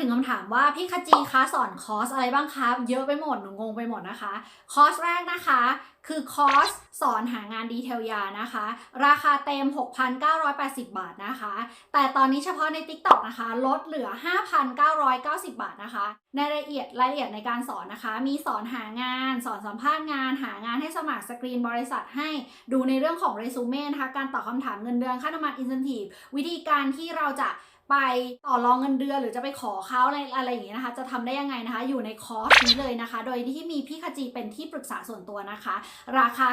มาถึงคำถามว่าพี่คจีคะสอนคอร์สอะไรบ้างคะเยอะไปหมดหนูงงไปหมดนะคะ คอร์สแรกนะคะ คือคอร์สสอนหางานดีเทลยานะคะ ราคาเต็ม 6,980 บาทนะคะ แต่ตอนนี้เฉพาะใน TikTok นะคะ ลดเหลือ 5,990 บาทนะคะ ในรายละเอียดรายละเอียดในการสอนนะคะ มีสอนหางาน สอนสัมภาษณ์งาน หางานให้สมัครสกรีนบริษัทให้ดูในเรื่องของเรซูเม่นะคะ การตอบคำถามเงินเดือนค่าน้ำมันอินเซนティブวิธีการที่เราจะ ไปต่อรองเงินเดือนหรือจะไปขอเขาอะไรอะไรอย่างเงี้ยนะคะ จะทำได้ยังไงนะคะ อยู่ในคอร์สนี้เลยนะคะ โดยที่มีพี่คจีเป็นที่ปรึกษาส่วนตัวนะคะ ราคา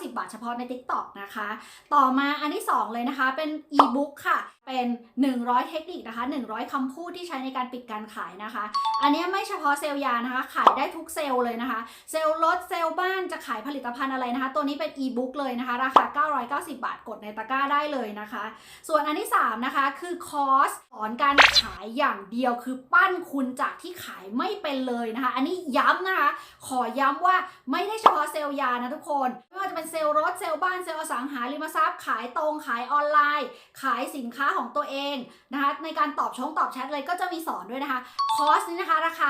5,990 บาทเฉพาะใน TikTok นะคะ ต่อมาอันที่ 2 เลยนะคะ เป็นอีบุ๊กค่ะ เป็น 100 เทคนิคนะคะ 100คำพูดที่ใช้ในการปิดการขายนะคะ อันนี้ไม่เฉพาะเซลล์ยานะคะ ขายได้ทุกเซลล์เลยนะคะ เซลล์รถเซลล์บ้านจะขายผลิตภัณฑ์อะไรนะคะ ตัวนี้เป็นอีบุ๊กเลยนะคะ ราคา 990 บาทกดในตะกร้าได้เลยนะคะ ส่วนอันที่ 3 นะคะคือคอร์สสอนการขายอย่างเดียวคือปั้นคุณจากที่ขายไม่เป็นเลยนะคะ อันนี้ย้ำนะคะ ขอย้ำว่าไม่ได้เฉพาะเซลล์ยานะทุกคน ไม่ว่าจะเป็นเซลล์รถ เซลล์บ้าน เซลล์อสังหาริมทรัพย์ ขายตรง ขายออนไลน์ ขายสินค้าของตัวเองนะคะ ในการตอบชงตอบแชทเลยก็จะมีสอนด้วยนะคะ คอร์สนี้นะคะราคา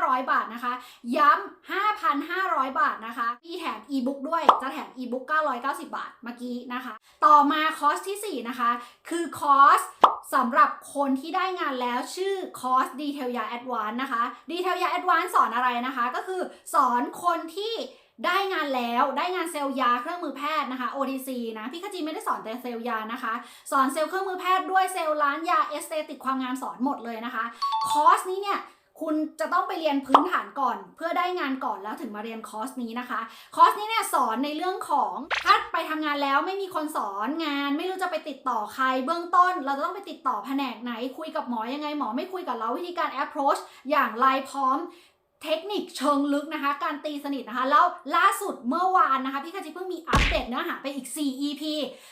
5,500 บาทนะคะ ย้ำ5,500 บาทนะคะ มีแถมอีบุ๊กด้วย จะแถมอีบุ๊ก990 บาทเมื่อกี้นะคะ ต่อมาคอร์สทีสี่4 นะคะ คือคอร์สสำหรับคนที่ได้งานแล้วชื่อคอร์สดีเทลยาแอดวานนะคะดีเทลยาแอดวานสอนอะไรนะคะ ก็คือสอนคนที่ได้งานแล้วได้งานเซลล์ยาเครื่องมือแพทย์นะคะ OTC นะพี่ขจีไม่ได้สอนแต่เซลล์ยานะคะ สอนเซลล์เครื่องมือแพทย์ด้วยเซลล์ร้านยาเอสเตติกความงามสอนหมดเลยนะคะคอร์สนี้เนี่ย คุณจะต้องไปเรียนพื้นฐานก่อน เพื่อได้งานก่อนแล้วถึงมาเรียนคอร์สนี้นะคะ คอร์สนี้เนี่ยสอนในเรื่องของถ้าไปทำงานแล้วไม่มีคนสอนงาน ไม่รู้จะไปติดต่อใคร เบื้องต้น เราจะต้องไปติดต่อแผนกไหน คุยกับหมอยังไงหมอไม่คุยกับเราวิธีการ approach อย่างไรพร้อม เทคนิคเชิงลึกนะคะ การตีสนิทนะคะ แล้วล่าสุดเมื่อวานนะคะ พี่คาจิเพิ่งมีอัปเดตเนื้อหาไปอีก 4 EP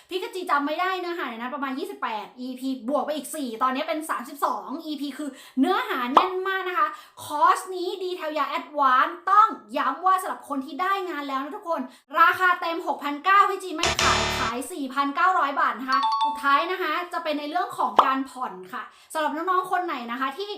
พี่คาจิจำไม่ได้เนื้อหาเนี่ยนะประมาณ 28 EP บวกไปอีก 4 ตอนนี้เป็น 32 EP คือเนื้อหาแน่นมากนะคะ คอร์สนี้ดีเทลยาแอดวานต้องย้ำว่าสำหรับคนที่ได้งานแล้วนะทุกคน ราคาเต็ม 6,900พี่จีไม่ขายขาย 4,900 บาทนะคะ สุดท้ายนะคะ จะเป็นในเรื่องของการผ่อนค่ะสำหรับน้องๆคนไหนนะคะที่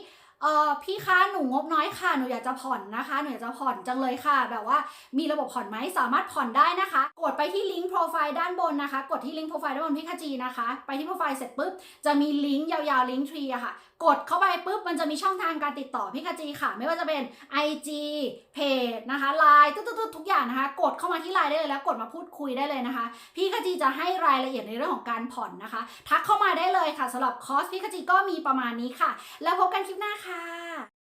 เออพี่คะหนูงบน้อยค่ะหนูอยากจะผ่อนนะคะหนูอยากจะผ่อนจังเลยค่ะ แบบว่ามีระบบผ่อนไหมสามารถผ่อนได้นะคะ กดไปที่ลิงก์โปรไฟล์ด้านบนนะคะ กดที่ลิงก์โปรไฟล์ด้านบนพี่คจีนะคะ ไปที่โปรไฟล์เสร็จปุ๊บจะมีลิงก์ยาวๆลิงก์ทรีอะค่ะ กดเข้าไปปุ๊บมันจะมีช่องทางการติดต่อพี่คจีค่ะ ไม่ว่าจะเป็น IG เพจนะคะไลน์ตุ๊ดๆๆทุกอย่างนะคะ กดเข้ามาที่ไลน์ได้เลยแล้วกดมาพูดคุยได้เลยนะคะ พี่คจีจะให้รายละเอียดในเรื่องของการผ่อนนะคะ ทักเข้ามาได้เลยค่ะสำหรับคอร์สพี่คจีก็มีประมาณนี้ค่ะ แล้วพบกันคลิปหน้าค่ะ